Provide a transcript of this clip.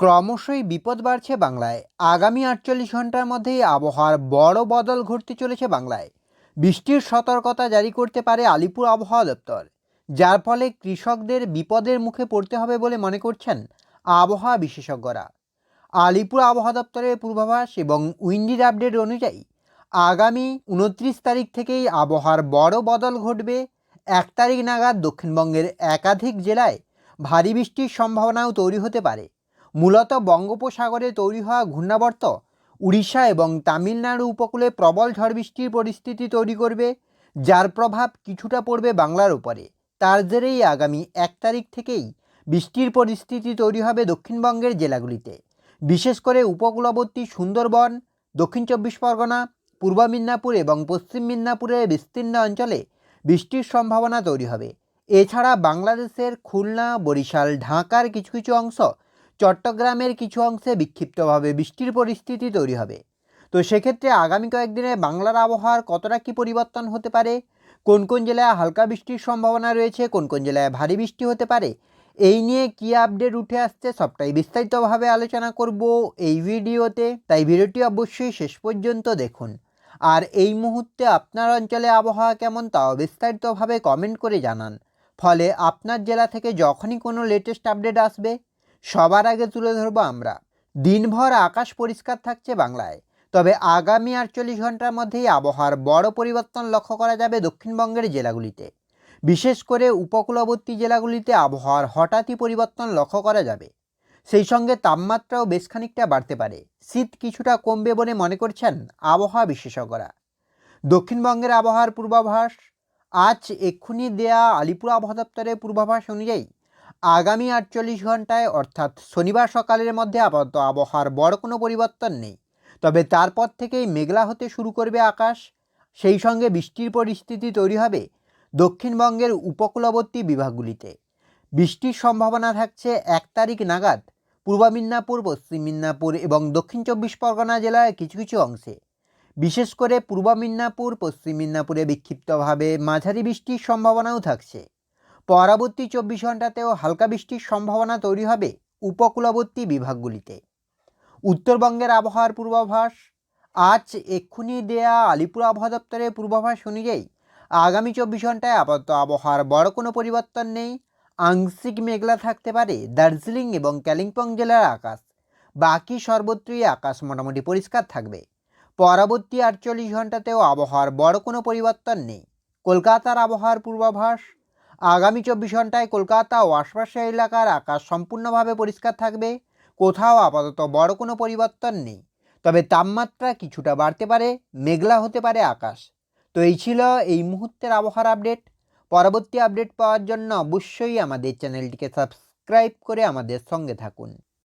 ক্রমশই বিপদ বাড়ছে বাংলায়। আগামী আটচল্লিশ ঘণ্টার মধ্যেই আবহাওয়ার বড় বদল ঘটতে চলেছে বাংলায়। বৃষ্টির সতর্কতা জারি করতে পারে আলিপুর আবহাওয়া দপ্তর। যার ফলে কৃষকদের বিপদের মুখে পড়তে হবে বলে মনে করছেন আবহাওয়া বিশেষজ্ঞরা। আলিপুর আবহাওয়া দপ্তরের পূর্বাভাস এবং উইন্ডির আপডেট অনুযায়ী, আগামী উনত্রিশ তারিখ থেকেই আবহাওয়ার বড় বদল ঘটবে। এক তারিখ নাগাদ দক্ষিণবঙ্গের একাধিক জেলায় ভারী বৃষ্টির সম্ভাবনাও তৈরি হতে পারে। মূলত বঙ্গোপসাগরে তৈরি হওয়া ঘূর্ণাবর্ত, উড়িষ্যা এবং তামিলনাড়ু উপকূলে প্রবল ঝড় বৃষ্টির পরিস্থিতি তৈরি করবে, যার প্রভাব কিছুটা পড়বে বাংলার উপরে। তার জেরেই আগামী এক তারিখ থেকেই বৃষ্টির পরিস্থিতি তৈরি হবে দক্ষিণবঙ্গের জেলাগুলিতে। বিশেষ করে উপকূলবর্তী সুন্দরবন, দক্ষিণ চব্বিশ পরগনা, পূর্ব মিদনাপুর এবং পশ্চিম মিদনাপুরের বিস্তীর্ণ অঞ্চলে বৃষ্টির সম্ভাবনা তৈরি হবে। এছাড়া বাংলাদেশের খুলনা, বরিশাল, ঢাকার কিছু কিছু অংশ চট্টগ্রামের কিছু অংশে বিক্ষিপ্তভাবে বৃষ্টির পরিস্থিতি তৈরি হবে। তো সেক্ষেত্রে আগামী কয়েকদিনে বাংলার আবহাওয়ার কতটা কী পরিবর্তন হতে পারে? কোন কোন জেলায় হালকা বৃষ্টির সম্ভাবনা রয়েছে? কোন কোন জেলায় ভারী বৃষ্টি হতে পারে? এই নিয়ে কী আপডেট উঠে আসছে সবটাই বিস্তারিতভাবে আলোচনা করব এই ভিডিওতে। তাই ভিডিওটি অবশ্যই শেষ পর্যন্ত দেখুন। আর এই মুহূর্তে আপনার অঞ্চলে আবহাওয়া কেমন তাও বিস্তারিতভাবে কমেন্ট করে জানান। ফলে আপনার জেলা থেকে যখনই কোনো লেটেস্ট আপডেট আসবে সবার আগে তুলে ধরবো আমরা। দিনভর আকাশ পরিষ্কার থাকছে বাংলায়। তবে আগামী আটচল্লিশ ঘণ্টার মধ্যেই আবহাওয়ার বড় পরিবর্তন লক্ষ্য করা যাবে দক্ষিণবঙ্গের জেলাগুলিতে। বিশেষ করে উপকূলবর্তী জেলাগুলিতে আবহাওয়ার হঠাৎই পরিবর্তন লক্ষ্য করা যাবে। সেই সঙ্গে তাপমাত্রাও বেশ খানিকটা বাড়তে পারে। শীত কিছুটা কমবে বলে মনে করছেন আবহাওয়া বিশেষজ্ঞরা। দক্ষিণবঙ্গের আবহাওয়ার পূর্বাভাস, আজ এক্ষুনি দেয়া আলিপুর আবহাওয়া দপ্তরের পূর্বাভাস অনুযায়ী আগামী আটচল্লিশ ঘন্টায়, অর্থাৎ শনিবার সকালের মধ্যে আপাতত আবহাওয়ার বড় কোনো পরিবর্তন নেই। তবে তারপর থেকেই মেঘলা হতে শুরু করবে আকাশ। সেই সঙ্গে বৃষ্টির পরিস্থিতি তৈরি হবে দক্ষিণবঙ্গের উপকূলবর্তী বিভাগগুলিতে। বৃষ্টির সম্ভাবনা থাকছে এক তারিখ নাগাদ পূর্ব মিদনাপুর, পশ্চিম মিদনাপুর এবং দক্ষিণ চব্বিশ পরগনা জেলার কিছু কিছু অংশে। বিশেষ করে পূর্ব মিদনাপুর, পশ্চিম মিদনাপুরে বিক্ষিপ্তভাবে মাঝারি বৃষ্টির সম্ভাবনাও থাকছে। পরবর্তী চব্বিশ ঘন্টাতেও হালকা বৃষ্টির সম্ভাবনা তৈরি হবে উপকূলবর্তী বিভাগগুলিতে। উত্তরবঙ্গের আবহাওয়ার পূর্বাভাস, আজ এক্ষুনি দেয়া আলিপুর আবহাওয়া দপ্তরের পূর্বাভাস অনুযায়ী আগামী চব্বিশ ঘন্টায় আপাতত আবহাওয়ার বড় কোনো পরিবর্তন নেই। আংশিক মেঘলা থাকতে পারে দার্জিলিং এবং কালিম্পং জেলার আকাশ। বাকি সর্বত্রই আকাশ মোটামুটি পরিষ্কার থাকবে। পরবর্তী আটচল্লিশ ঘন্টাতেও আবহাওয়ার বড় কোনো পরিবর্তন নেই। কলকাতার আবহাওয়ার পূর্বাভাস আগামী চব্বিশ ঘন্টায় কলকাতা ও আশপাশের এলাকার আকাশ সম্পূর্ণভাবে পরিষ্কার থাকবে। কোথাও আপাতত বড় কোনো পরিবর্তন নেই। তবে তাপমাত্রা কিছুটা বাড়তে পারে, মেঘলা হতে পারে আকাশ। তো এই ছিল এই মুহূর্তের আবহাওয়ার আপডেট। পরবর্তী আপডেট পাওয়ার জন্য অবশ্যই আমাদের চ্যানেলটিকে সাবস্ক্রাইব করে আমাদের সঙ্গে থাকুন।